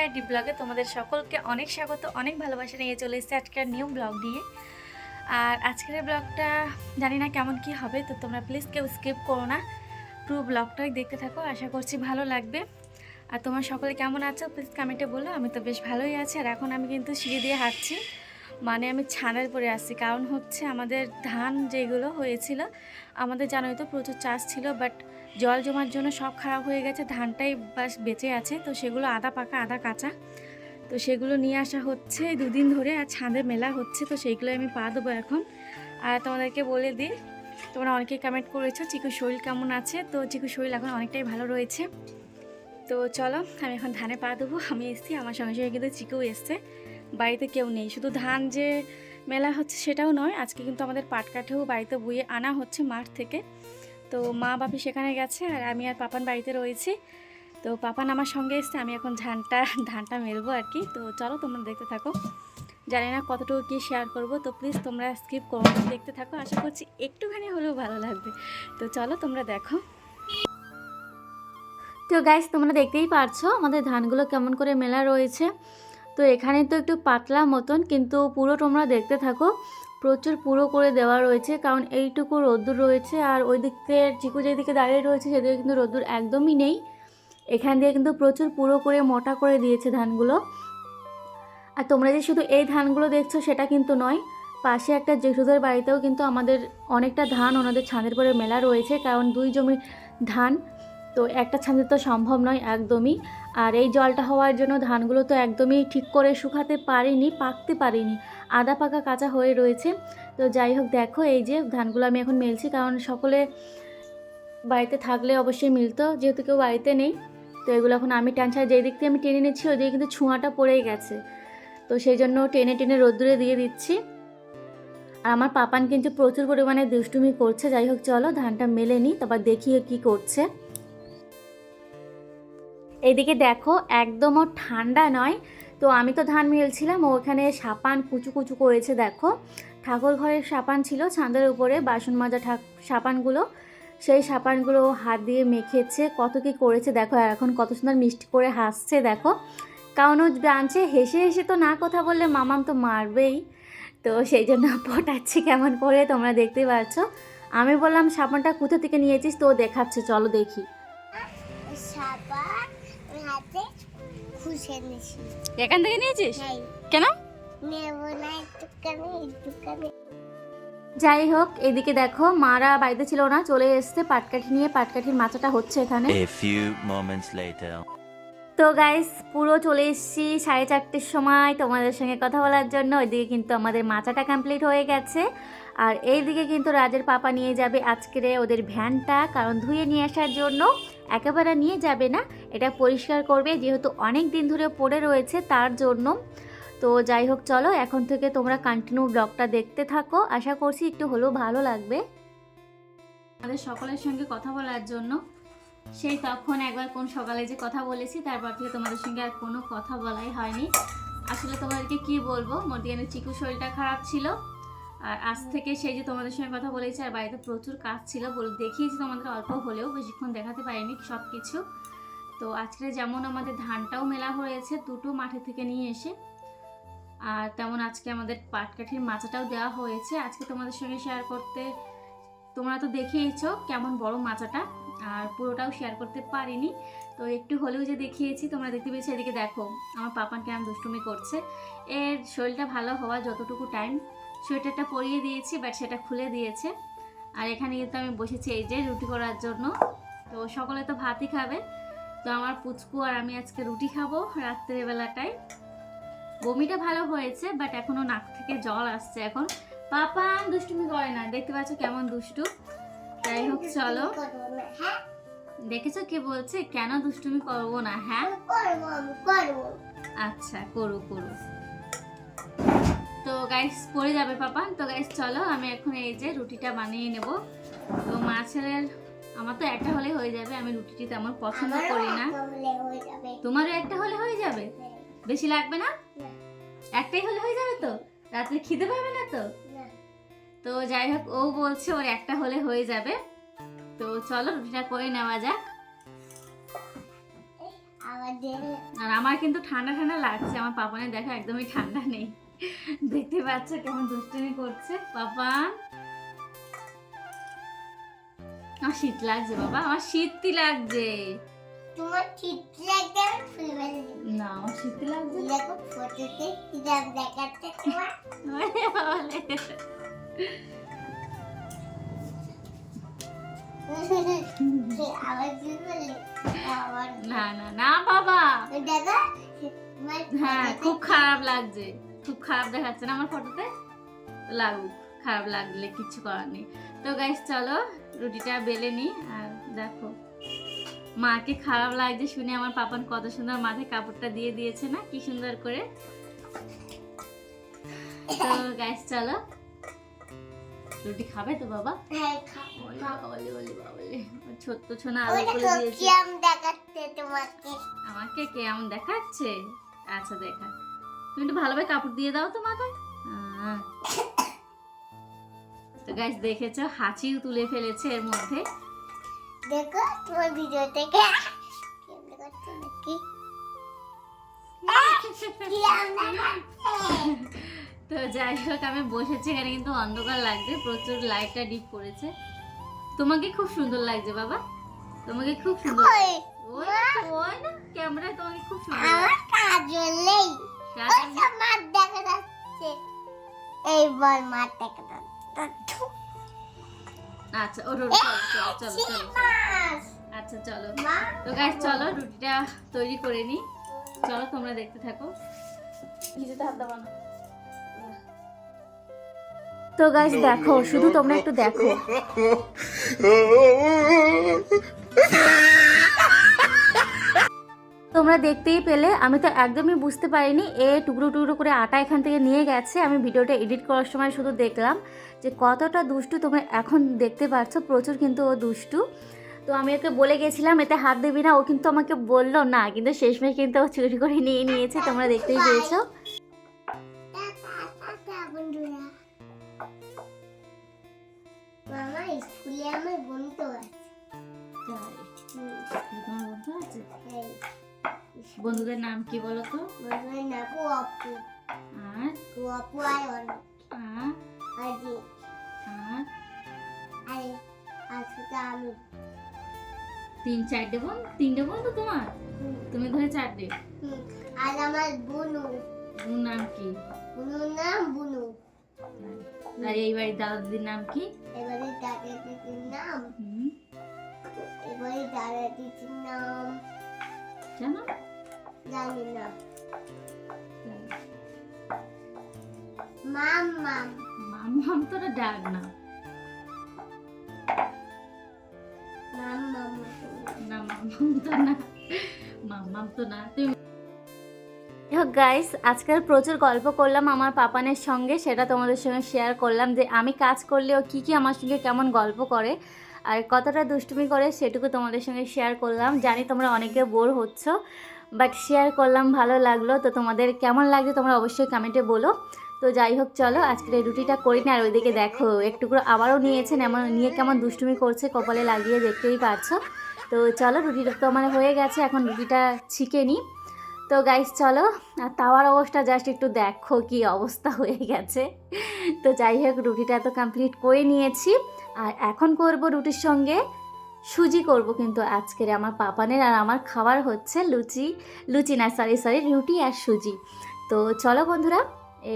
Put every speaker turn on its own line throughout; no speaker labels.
Channel পূজা D ব্লগে তোমাদের সকলকে অনেক স্বাগত, অনেক ভালোবাসা নিয়ে চলে এসেছি আজকের নিউ ব্লগ নিয়ে। আর আজকের ব্লগটা জানি না কেমন কি হবে, তো তোমরা প্লিজ কেউ স্কিপ করো না, পুরো ব্লগটাই দেখতে থাকো, আশা করছি ভালো লাগবে। আর তোমার সকলে কেমন আছো প্লিজ কমেন্টে বলো, আমি তো বেশ ভালোই আছি। আর এখন আমি কিন্তু সিঁড়ি দিয়ে হাঁটছি মানে আমি ছাদের পরে আসছি কারণ হচ্ছে আমাদের ধান যেগুলো হয়েছিল, আমাদের জানোই তো প্রচুর চাষ ছিল বাট জল জমার জন্য সব খারাপ হয়ে গেছে, ধানটাই বাস বেঁচে আছে, তো সেগুলো আদা পাকা, আদা কাঁচা। তো সেগুলো নিয়ে আসা হচ্ছে দুদিন ধরে, আর ছাদে মেলা হচ্ছে, তো সেইগুলো আমি পা দেবো এখন। আর তোমাদেরকে বলে দিই, তোমরা অনেকেই কমেন্ট করেছ চিকুর শরীর কেমন আছে? তো চিকুর শরীর এখন অনেকটাই ভালো রয়েছে। তো চলো, আমি এখন ধানে পা দেবো আমি এসেছি, আমার সঙ্গে সঙ্গে কিন্তু চিকুও এসছে। বাড়িতে কেউ নেই, শুধু ধান যে মেলা হচ্ছে সেটাও নয়, আজকে কিন্তু আমাদের পাটকাঠেও বাড়িতে বইয়ে আনা হচ্ছে মাঠ থেকে। তো মা বাপি সেখানে গেছে আর আমি আর পাপান বাড়িতে রয়েছি। তো পাপান আমার সঙ্গে এসছে, আমি এখন ধানটা ধানটা মেলবো আর কি। তো চলো তোমরা দেখতে থাকো। জানি না কতটুকু কী শেয়ার করব, তো প্লিজ তোমরা স্কিপ করো দেখতে থাকো। আশা করছি একটুখানি হলেও ভালো লাগবে। তো চলো তোমরা দেখো। তো গাইস তোমরা দেখতেই পারছ আমাদের ধানগুলো কেমন করে মেলা রয়েছে। তো এখানে তো একটু পাতলা মতন, কিন্তু পুরো তোমরা দেখতে থাকো। প্রচুর পুরো করে দেওয়া রয়েছে, কারণ এইটুকু রোদ্দুর রয়েছে আর ওই দিক থেকে চিকু যেদিকে দাঁড়িয়ে রয়েছে সেদিকে কিন্তু রোদ্দুর একদমই নেই। এখান দিয়ে কিন্তু প্রচুর পুরো করে মোটা করে দিয়েছে ধানগুলো। আর তোমরা যে শুধু এই ধানগুলো দেখছ সেটা কিন্তু নয়, পাশে একটা জেঠুদের বাড়িতেও কিন্তু আমাদের অনেকটা ধান ওনাদের ছাদের পরে মেলা রয়েছে, কারণ দুই জমির ধান, তো একটা ছাদে তো সম্ভব নয় একদমই। আর এই জলটা হওয়ার জন্য ধানগুলো তো একদমই ঠিক করে শুকাতে পারিনি, পাকতে পারিনি। আদা পাকা কাঁচা হয়ে রয়েছে। তো যাই হোক, দেখো এই যে ধানগুলো আমি এখন মেলছি, কারণ সকলে বাড়িতে থাকলে অবশ্যই মিলতো, যেহেতু কেউ বাড়িতে নেই। তো এগুলো এখন আমি টানছি যেই দিক থেকে আমি টেনে নিচ্ছি, ওই দিকে কিন্তু ছোঁয়াটা পড়েই গেছে। তো সেই জন্য টেনে টেনে রোদ্দুরে দিয়ে দিচ্ছি। আর আমার পাপান কিন্তু প্রচুর পরিমাণে দুষ্টুমি করছে। যাই হোক, চলো ধানটা মেলে নিই, তারপর দেখিয়ে কি করছে। এদিকে দেখো, একদমও ঠান্ডা নয়। তো আমি তো ধান মেলছিলাম ওখানে সাপান কুচু কুচু করেছে, দেখো। ঠাকুর ঘরের সাপান ছিল, ছাদের উপরে বাসন মাজা ঠাক সাপানগুলো। সেই সাপানগুলো হাত দিয়ে মেখেছে, কত কি করেছে, দেখো এখন কত সুন্দর মিষ্টি করে হাসছে, দেখো। কারণ জানছে, হেসে হেসে তো না কথা বললে মামাম তো মারবেই। তো সেই জন্য পটাচ্ছি কেমন করে, তোমরা দেখতে পাচ্ছ। আমি বললাম সাবানটা কোথা থেকে নিয়েছিস? তো দেখাচ্ছে, চলো দেখি।
সাবান হাতে খুশে নিছি
এখান থেকে নিয়েছিস?
হ্যাঁ।
কেন?
নেব না একটুখানি একটুখানি।
যাই হোক এদিকে দেখো মারা বাড়িতে ছিল না চলে এসছে পাটকাঠি নিয়ে পাটকাঠির মাচাটা হচ্ছে এখানে।
A few moments later.
তো গাইস পুরো চলে এসেছি সাড়ে চারটের সময় তোমাদের সঙ্গে কথা বলার জন্য। ওইদিকে কিন্তু আমাদের মাচাটা কমপ্লিট হয়ে গেছে। আর এই দিকে কিন্তু রাজের পাপা নিয়ে যাবে আজকের ওদের ভ্যানটা, কারণ ধুয়ে নিয়ে আসার জন্য একেবারে নিয়ে যাবে না। এটা পরিষ্কার করবে, যেহেতু অনেক দিন ধরে পড়ে রয়েছে তার জন্য। তো যাই হোক, চলো, এখন থেকে তোমরা কন্টিনিউ ব্লগটা দেখতে থাকো। আশা করছি একটু হলেও ভালো লাগবে। আমাদের সকলের সঙ্গে কথা বলার জন্য। সেই তখন একবার কোন সকালে যে কথা বলেছি তারপর থেকে তোমাদের সঙ্গে আর কোনো কথা বলাই হয়নি। আসলে তোমাদেরকে কি বলব? মর্দিয়ানের চিকু শরীরটা খারাপ ছিল। আর আজ থেকে সেই যে তোমাদের সঙ্গে কথা বলেছি, আর বাড়িতে প্রচুর কাজ ছিল, বলে দেখিয়েছি তোমাদের অল্প হলেও, বেশিক্ষণ দেখাতে পারিনি সব কিছু তো আজকে যেমন আমাদের ধানটাও মেলা হয়েছে, দুটো মাঠে থেকে নিয়ে এসে, আর তেমন আজকে আমাদের পাটকাঠির মাচাটাও দেওয়া হয়েছে। আজকে তোমাদের সঙ্গে শেয়ার করতে, তোমরা তো দেখিয়েছো কেমন বড় মাচাটা, আর পুরোটাও শেয়ার করতে পারিনি। তো একটু হলেও যে দেখিয়েছি, তোমরা দেখতে পেয়েছ, এদিকে দেখো, আমার পাপান কেমন দুষ্টুমি করছে। এর শরীরটা ভালো হওয়া যতটুকু টাইম সোয়েটারটা পরিয়ে দিয়েছি বাট সেটা খুলে দিয়েছে। আর এখানে কিন্তু আমি বসেছি এই যে রুটি করার জন্য। তো সকলে তো ভাতই খাবে। তো আমার পুচকু আর আমি আজকে রুটি খাব রাত্রের বেলাটায় বমিটা ভালো হয়েছে বাট এখনও নাক থেকে জল আসছে এখন। পাপান দুষ্টুমি করে না। দেখতে পাচ্ছ কেমন দুষ্টু। যাই হোক চলো। দেখেছ কি বলছে? কেন দুষ্টুমি করব না হ্যাঁ? আচ্ছা করু করু। তো গাইস পড়ে যাবে পাপা। তো গাইস চলো আমি এখন এই যে রুটিটা বানিয়ে নেব। তো মা ছেলের আমার তো একটা হলে হয়ে যাবে। আমি রুটিটি তেমন পছন্দ করি না। তোমারও একটা হলে হয়ে যাবে?
হ্যাঁ,
বেশি লাগবে না? একটাই হলে হয়ে যাবে তো? রাত্রে খিদে পাবে না তো? তো যাই হোক ও বলছে ওর একটা হলে হয়ে যাবে। তো চলো রুটিটা করে নেওয়া যাক। আর আমার কিন্তু ঠান্ডা ঠান্ডা লাগছে। আমার পাপানে দেখা একদমই ঠান্ডা নেই। দেখতে পাচ্ছ কেমন দুষ্টুমি করছে? পাপান আমার শীত লাগছে বাবা। আমার শীতই লাগছে।
তোমার
না আমার শীত লাগছে
দেখো ফটোতে কিরাম দেখাচ্ছে তোমার?
আরে বাবা লেগেছে।
আবার কি বললি? আবার
না না না বাবা।
দেখো
হ্যাঁ খুব খারাপ লাগছে। খুব খারাপ দেখাচ্ছে না আমার ফটোতে? লাগুক খারাপ লাগলে কিচ্ছু করার নেই। তো গাইস চলো রুটিটা বেলে নি আর দেখো। মাকে খারাপ লাগছে শুনে আমার পাপান কত সুন্দর মাথায় কাপড়টা দিয়ে দিয়েছে না? কি সুন্দর করে। তো গাইস চলো। রুটি খাবে তো বাবা?
হ্যাঁ,
ছোট্ট ছোনা আলু করে দিয়েছে। আমাকে কেমন দেখাচ্ছে? আচ্ছা দেখা। তুমি একটু ভালোভাবে কাপড় দিয়ে দাও তো মাথায়। তো গাছ দেখেছ? হাঁচিও তুলে ফেলেছে এর মধ্যে।
দেখো তোমার ভিডিও থেকে।
তো যাই হোক আমি বসেছি এখানে কিন্তু অন্ধকার লাগছে প্রচুর লাইটটা ডিপ করেছে তোমাকে খুব সুন্দর লাগছে বাবা। তোমাকে খুব সুন্দর
ওই,
না, না তোমাকে খুব সুন্দর
আমার কাজল নেই। মাঠ দেখা যাচ্ছে। এই বল মাঠ দেখা যাচ্ছে।
আচ্ছা ও চলো চলো চলো। আচ্ছা চলো। তো গাইস চলো রুটিটা তৈরি করে নি চলো তোমরা দেখতে থাকো। হাত না। তো গাইস দেখো শুধু তোমরা একটু দেখো। তোমরা দেখতেই পেলে আমি তো একদমই বুঝতে পারিনি। এ টুকরো টুকরো করে আটা এখান থেকে নিয়ে গেছে। আমি ভিডিওটা এডিট করার সময় শুধু দেখলাম যে কতটা দুষ্টু তোমরা এখন দেখতে পাচ্ছ প্রচুর কিন্তু ও দুষ্টু। তো আমি ওকে বলে গেছিলাম এতে হাত দিবি না। ও কিন্তু আমাকে বলল না কিন্তু শেষমেশ কিন্তু ও চুরি করে নিয়ে নিয়েছে তোমরা দেখতেই পেয়েছ।
মামা স্কুলে আমার বন্ধু আছে। হুম,
তোমার বন্ধু আছে?
এই,
বন্ধুদের নাম কি বলো তো
বন্ধুর নাম অপু
আর?
অপু আর অনেক।
আর?
আজি
আর?
আরে আজকে আমি।
তিন চারটে বোন? তিনটে বোন তো তোমার? তুমি ধরে চারটে?
আর আমার বুনু।
বোন নাম কি?
বুনুর নাম বুনু।
আর এই বাড়ির দাদা দিদির নাম কি?
এবারে দাদা দিদির নাম।
হুম,
এবারে দাদা দিদির নাম।
জানো?
জানি না মাম মাম।
মাম মাম তো ডাক না।
মাম মাম
না। মামাম তো না। মামাম তো না। তুমি গাইস আজকাল প্রচুর গল্প করলাম আমার পাপানের সঙ্গে সেটা তোমাদের সঙ্গে শেয়ার করলাম যে আমি কাজ করলেও কি কি আমার সঙ্গে কেমন গল্প করে আর কতটা দুষ্টুমি করে সেটুকু তোমাদের সঙ্গে শেয়ার করলাম। জানি তোমরা অনেকে বোর হচ্ছ। বাট শেয়ার করলাম, ভালো লাগল। তো তোমাদের কেমন লাগছে তোমরা অবশ্যই কমেন্টে বলো। তো যাই হোক, চলো, আজকের এই রুটিটা করি না আর ওইদিকে দেখো একটু আবারও নিয়েছেন, এমন নিয়ে কেমন দুষ্টুমি করছে, কপালে লাগিয়ে দেখতেই পারছ তো চলো রুটিটা তো মানে হয়ে গেছে, এখন রুটিটা ছিকে নিই। তো গাইস চলো, আর তাওয়ার অবস্থা জাস্ট একটু দেখো কি অবস্থা হয়ে গেছে। তো যাই হোক, রুটিটা তো কমপ্লিট করে নিয়েছি। আর এখন করব রুটির সঙ্গে সুজি করব কিন্তু আজকের আমার পাপানের আর আমার খাবার হচ্ছে লুচি লুচি না সরি সরি রুটি আর সুজি। তো চলো বন্ধুরা,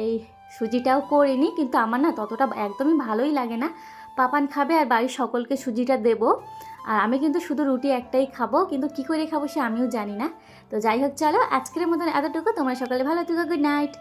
এই সুজিটাও করিনি কিন্তু আমার না ততটা একদমই ভালোই লাগে না। পাপান খাবে আর বাড়ির সকলকে সুজিটা দেবো। আর আমি কিন্তু শুধু রুটি একটাই খাব, কিন্তু কি করে খাব সে আমিও জানি না। তো যাই হোক, চলো আজকের মতন এতটুকু। তোমরা সকালে ভালো থেকো গুড নাইট